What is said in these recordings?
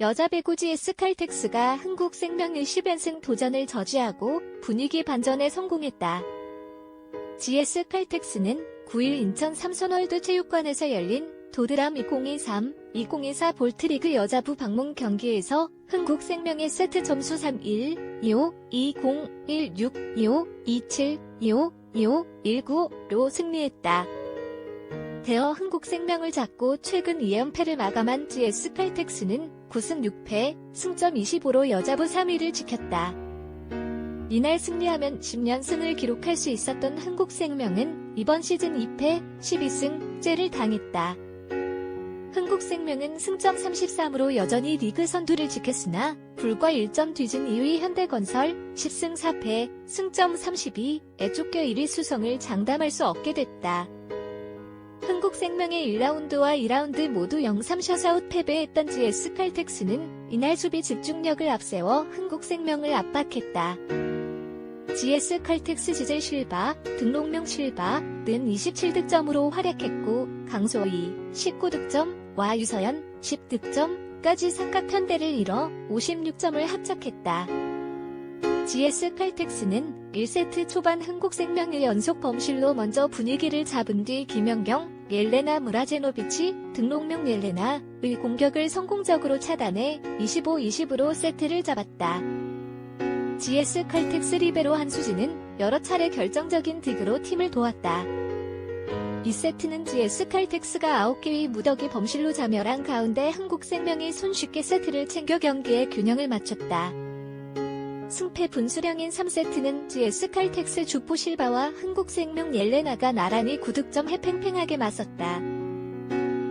여자 배구 GS 칼텍스가 흥국생명 10연승 도전을 저지하고 분위기 반전에 성공했다. GS 칼텍스는 9일 인천 삼선월드 체육관에서 열린 도드람 2023, 2024 볼트리그 여자부 방문 경기에서 흥국생명의 세트 점수 3-1, 2-5, 2-0, 1-6, 2-5, 2-7, 2-5, 2-5, 1-9로 승리했다. 대어 흥국 생명을 잡고 최근 2연패를 마감한 GS 칼텍스는 9승 6패, 승점 25로 여자부 3위를 지켰다. 이날 승리하면 10연승을 기록할 수 있었던 흥국생명은 이번 시즌 2패, 12승째를 당했다. 흥국생명은 승점 33으로 여전히 리그 선두를 지켰으나 불과 1점 뒤진 2위 현대건설 10승 4패, 승점 32에 쫓겨 1위 수성을 장담할 수 없게 됐다. 흥국생명의 1라운드와 2라운드 모두 0-3 셔사웃 패배했던 GS 칼텍스는 이날 수비 집중력을 앞세워 흥국생명을 압박했다. GS 칼텍스 지젤 실바, 등록명 실바는 27득점으로 활약했고 강소희 19득점과 유서연 10득점까지 삼각편대를 이뤄 56점을 합작했다. GS 칼텍스는 1세트 초반 흥국생명의 연속 범실로 먼저 분위기를 잡은 뒤 김연경, 옐레나 무라제노비치, 등록명 옐레나의 공격을 성공적으로 차단해 25-20으로 세트를 잡았다. GS 칼텍스 리베로 한수진은 여러 차례 결정적인 득으로 팀을 도왔다. 2세트는 GS 칼텍스가 9개의 무더기 범실로 자멸한 가운데 한국생명이 손쉽게 세트를 챙겨 경기의 균형을 맞췄다. 승패 분수령인 3세트는 GS 칼텍스 주포 실바와 한국생명 옐레나가 나란히 9득점 해팽팽하게 맞섰다.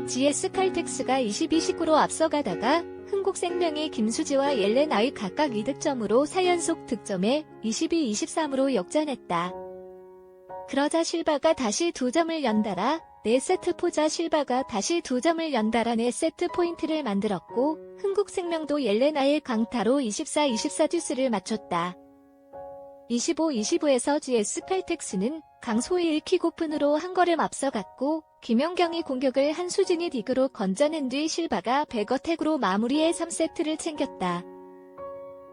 GS 칼텍스가 22-19로 앞서가다가 흥국생명의 김수지와 옐레나의 각각 2득점으로 4연속 득점에 22-23으로 역전했다. 그러자 실바가 다시 2점을 연달아 4세트 포자 실바가 다시 2점을 연달아 4세트 포인트를 만들었고 흥국생명도 옐레나의 강타로 24-24 듀스를 맞췄다. 25-25에서 GS 칼텍스는 강소희 1킥오픈으로 한 걸음 앞서갔고 김연경이 공격을 한수진이 디그로 건져낸 뒤 실바가 백어택으로 마무리해 3세트를 챙겼다.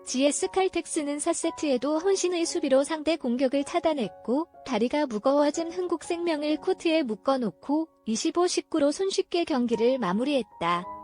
GS 칼텍스는 4세트에도 혼신의 수비로 상대 공격을 차단했고 다리가 무거워진 흥국생명을 코트에 묶어놓고 25-19로 손쉽게 경기를 마무리했다.